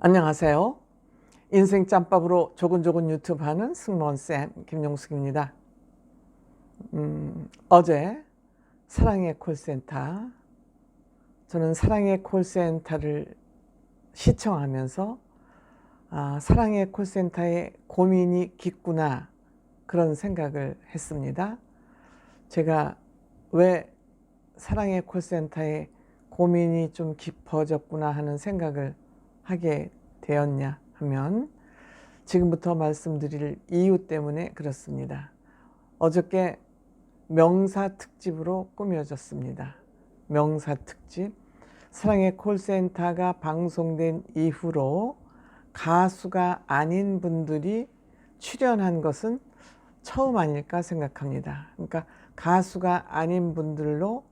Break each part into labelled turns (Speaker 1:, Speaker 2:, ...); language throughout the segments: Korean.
Speaker 1: 안녕하세요. 인생 짬밥으로 조근조근 유튜브 하는 승무원쌤 김용숙입니다. 음, 어제 사랑의 콜센터, 저는 사랑의 콜센터를 시청하면서 아, 사랑의 콜센터에 고민이 깊구나 그런 생각을 했습니다. 제가 왜 사랑의 콜센터에 고민이 좀 깊어졌구나 하는 생각을 하게 되었냐 하면 지금부터 말씀드릴 이유 때문에 그렇습니다. 어저께 명사 특집으로 꾸며졌습니다. 명사 특집. 사랑의 콜센터가 방송된 이후로 가수가 아닌 분들이 출연한 것은 처음 아닐까 생각합니다. 그러니까 가수가 아닌 분들로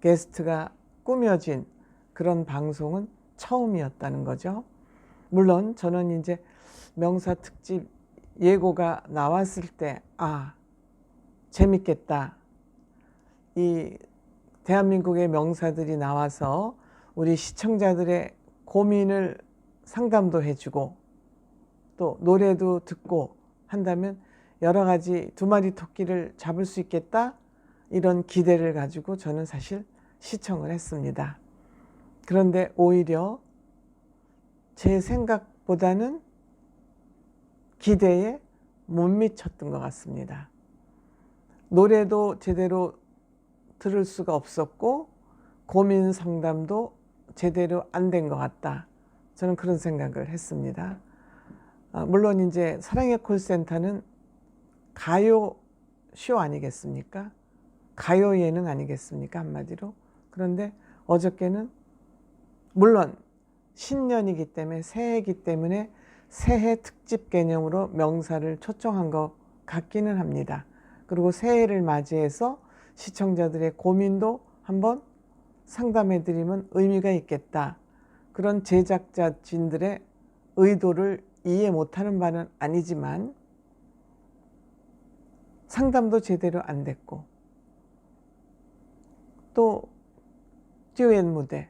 Speaker 1: 게스트가 꾸며진 그런 방송은 처음이었다는 거죠. 물론 저는 이제 명사 특집 예고가 나왔을 때, 아, 재밌겠다. 이 대한민국의 명사들이 나와서 우리 시청자들의 고민을 상담도 해주고 또 노래도 듣고 한다면 여러 가지 두 마리 토끼를 잡을 수 있겠다. 이런 기대를 가지고 저는 사실 시청을 했습니다. 그런데 오히려 제 생각보다는 기대에 못 미쳤던 것 같습니다. 노래도 제대로 들을 수가 없었고 고민 상담도 제대로 안 된 것 같다. 저는 그런 생각을 했습니다. 아, 물론 이제 사랑의 콜센터는 가요 쇼 아니겠습니까? 가요 예능 아니겠습니까? 한마디로. 그런데 어저께는 물론 신년이기 때문에 새해이기 때문에 새해 특집 개념으로 명사를 초청한 것 같기는 합니다. 그리고 새해를 맞이해서 시청자들의 고민도 한번 상담해 드리면 의미가 있겠다. 그런 제작자 진들의 의도를 이해 못하는 바는 아니지만 상담도 제대로 안 됐고 또 듀엣 무대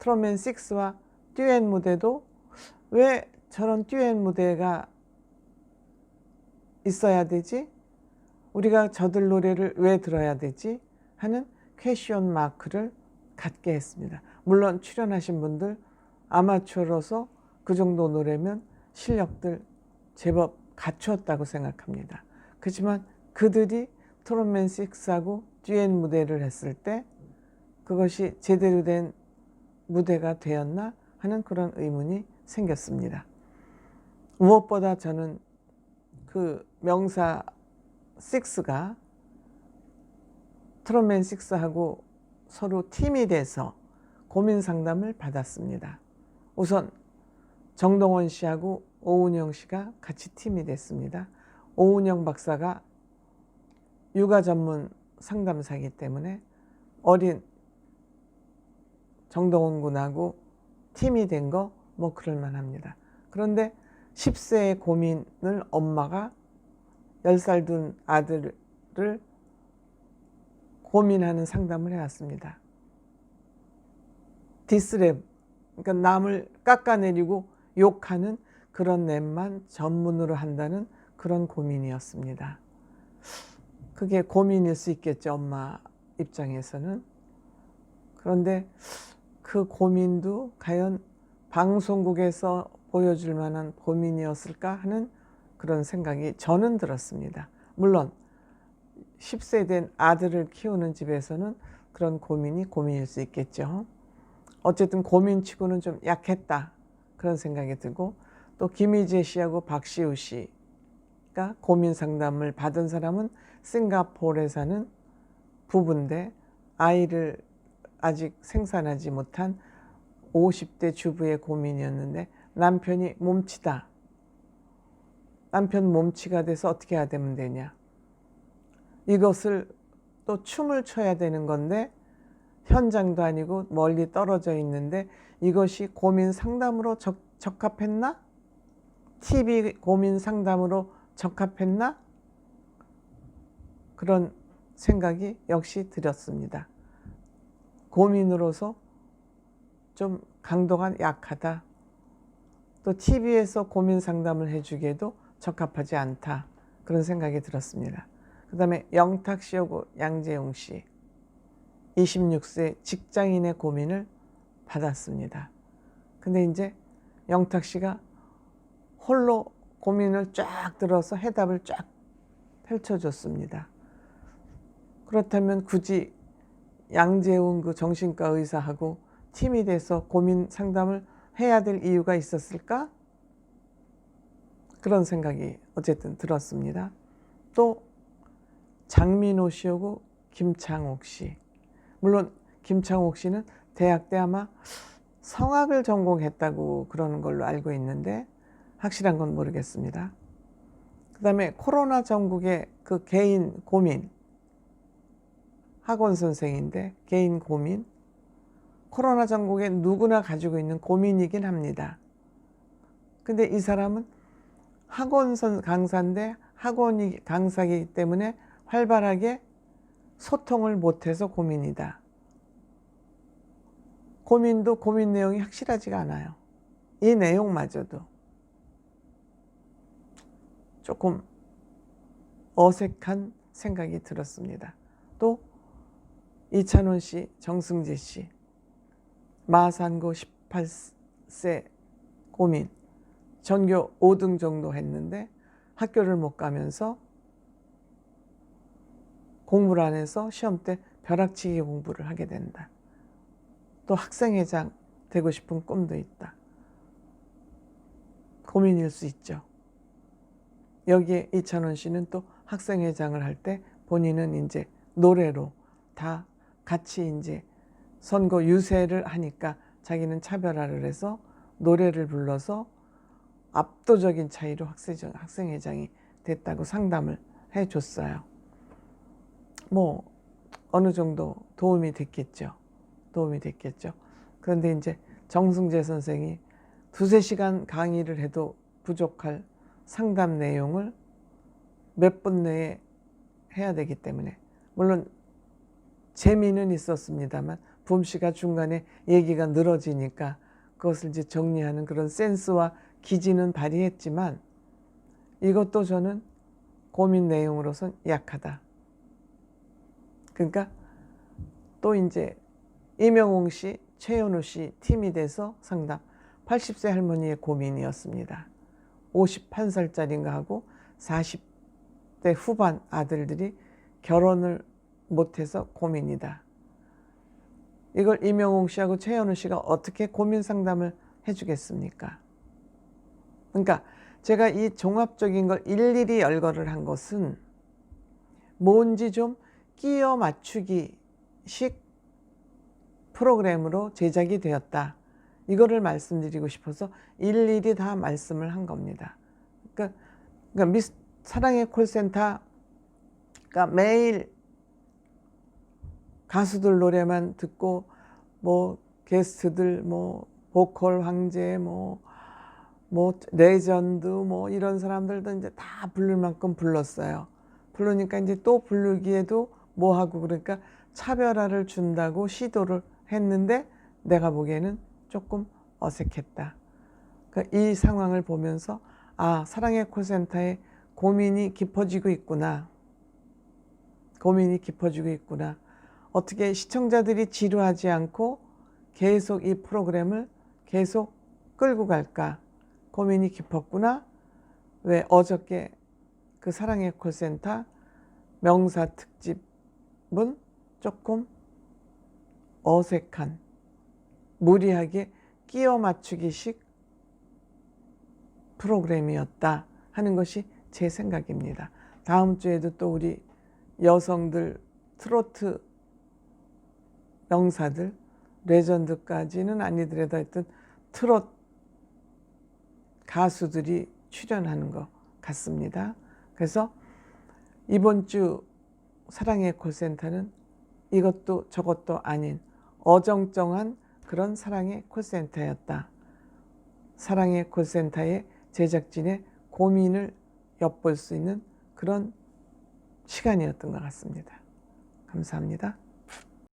Speaker 1: 트로맨 6와 듀엣 무대도 왜 저런 듀엣 무대가 있어야 되지? 우리가 저들 노래를 왜 들어야 되지? 하는 퀘션 마크를 갖게 했습니다. 물론 출연하신 분들 아마추어로서 그 정도 노래면 실력들 제법 갖추었다고 생각합니다. 그렇지만 그들이 트롯맨 6하고 듀엣 무대를 했을 때 그것이 제대로 된 무대가 되었나 하는 그런 의문이 생겼습니다. 무엇보다 저는 그 명사 6가 트롯맨 6하고 서로 팀이 돼서 고민 상담을 받았습니다. 우선 정동원 씨하고 오은영 씨가 같이 팀이 됐습니다. 오은영 박사가 육아 전문 상담사이기 때문에 어린 정동원 군하고 팀이 된 거 뭐 그럴 만 합니다. 그런데 10세의 고민을 엄마가 10살 둔 아들을 고민하는 상담을 해왔습니다. 디스랩, 그러니까 남을 깎아내리고 욕하는 그런 랩만 전문으로 한다는 그런 고민이었습니다. 그게 고민일 수 있겠죠, 엄마 입장에서는. 그런데 그 고민도 과연 방송국에서 보여줄 만한 고민이었을까 하는 그런 생각이 저는 들었습니다. 물론 10세 된 아들을 키우는 집에서는 그런 고민이 고민일 수 있겠죠. 어쨌든 고민치고는 좀 약했다. 그런 생각이 들고 또 김희재 씨하고 박시우 씨가 고민 상담을 받은 사람은 싱가포르에 사는 부부인데 아이를 아직 생산하지 못한 50대 주부의 고민이었는데 남편이 몸치다. 남편 몸치가 돼서 어떻게 해야 되면 되냐. 이것을 또 춤을 춰야 되는 건데 현장도 아니고 멀리 떨어져 있는데 이것이 고민 상담으로 적, 적합했나? TV 고민 상담으로 적합했나? 그런 생각이 역시 들었습니다. 고민으로서 좀 강도가 약하다. 또 TV에서 고민 상담을 해주기에도 적합하지 않다. 그런 생각이 들었습니다. 그 다음에 영탁 씨하고 양재용 씨. 26세 직장인의 고민을 받았습니다. 근데 이제 영탁 씨가 홀로 고민을 쫙 들어서 해답을 쫙 펼쳐줬습니다. 그렇다면 굳이 양재웅 그 정신과 의사하고 팀이 돼서 고민 상담을 해야 될 이유가 있었을까? 그런 생각이 어쨌든 들었습니다. 또 장민호 씨하고 김창옥 씨. 물론 김창옥 씨는 대학 때 아마 성악을 전공했다고 그러는 걸로 알고 있는데 확실한 건 모르겠습니다. 그 다음에 코로나 전국의 그 개인 고민, 학원 선생인데 개인 고민, 코로나 전국에 누구나 가지고 있는 고민이긴 합니다. 근데 이 사람은 학원 선 강사인데 학원이 강사이기 때문에 활발하게 소통을 못해서 고민이다. 고민도 고민 내용이 확실하지가 않아요. 이 내용마저도 조금 어색한 생각이 들었습니다. 또 이찬원 씨, 정승재 씨, 마산고 18세 고민, 전교 5등 정도 했는데 학교를 못 가면서 공부를 안 해서 시험 때 벼락치기 공부를 하게 된다. 또 학생회장 되고 싶은 꿈도 있다. 고민일 수 있죠. 여기에 이찬원 씨는 또 학생회장을 할 때 본인은 이제 노래로 다 같이 이제 선거 유세를 하니까 자기는 차별화를 해서 노래를 불러서 압도적인 차이로 학생회장, 학생회장이 됐다고 상담을 해줬어요. 뭐 어느 정도 도움이 됐겠죠. 도움이 됐겠죠. 그런데 이제 정승재 선생이 두세 시간 강의를 해도 부족할 상담 내용을 몇 분 내에 해야 되기 때문에 물론 재미는 있었습니다만 붐 씨가 중간에 얘기가 늘어지니까 그것을 이제 정리하는 그런 센스와 기지는 발휘했지만 이것도 저는 고민 내용으로선 약하다. 그러니까 또 이제 이명웅 씨, 최현우 씨 팀이 돼서 상담 80세 할머니의 고민이었습니다. 51살짜리인가 하고 40대 후반 아들들이 결혼을 못해서 고민이다. 이걸 이명웅 씨하고 최현우 씨가 어떻게 고민 상담을 해주겠습니까? 그러니까 제가 이 종합적인 걸 일일이 열거를 한 것은 뭔지 좀 끼어 맞추기식 프로그램으로 제작이 되었다. 이거를 말씀드리고 싶어서 일일이 다 말씀을 한 겁니다. 그러니까, 그러니까 미스, 사랑의 콜센터 그러니까 매일 가수들 노래만 듣고 뭐 게스트들 뭐 보컬 황제 뭐뭐 레전드 뭐 이런 사람들도 이제 다 부를 만큼 불렀어요. 부르니까 이제 또 부르기에도 뭐 하고 그러니까 차별화를 준다고 시도를 했는데 내가 보기에는 조금 어색했다. 그러니까 이 상황을 보면서 아 사랑의 콜센터에 고민이 깊어지고 있구나. 고민이 깊어지고 있구나. 어떻게 시청자들이 지루하지 않고 계속 이 프로그램을 계속 끌고 갈까? 고민이 깊었구나. 왜 어저께 그 사랑의 콜센터 명사 특집은 조금 어색한 무리하게 끼워 맞추기식 프로그램이었다 하는 것이 제 생각입니다. 다음 주에도 또 우리 여성들 트로트 명사들 레전드까지는 아니더라도 하여튼 트롯 가수들이 출연하는 것 같습니다. 그래서 이번 주 사랑의 콜센터는 이것도 저것도 아닌 어정쩡한 그런 사랑의 콜센터였다. 사랑의 콜센터의 제작진의 고민을 엿볼 수 있는 그런 시간이었던 것 같습니다. 감사합니다.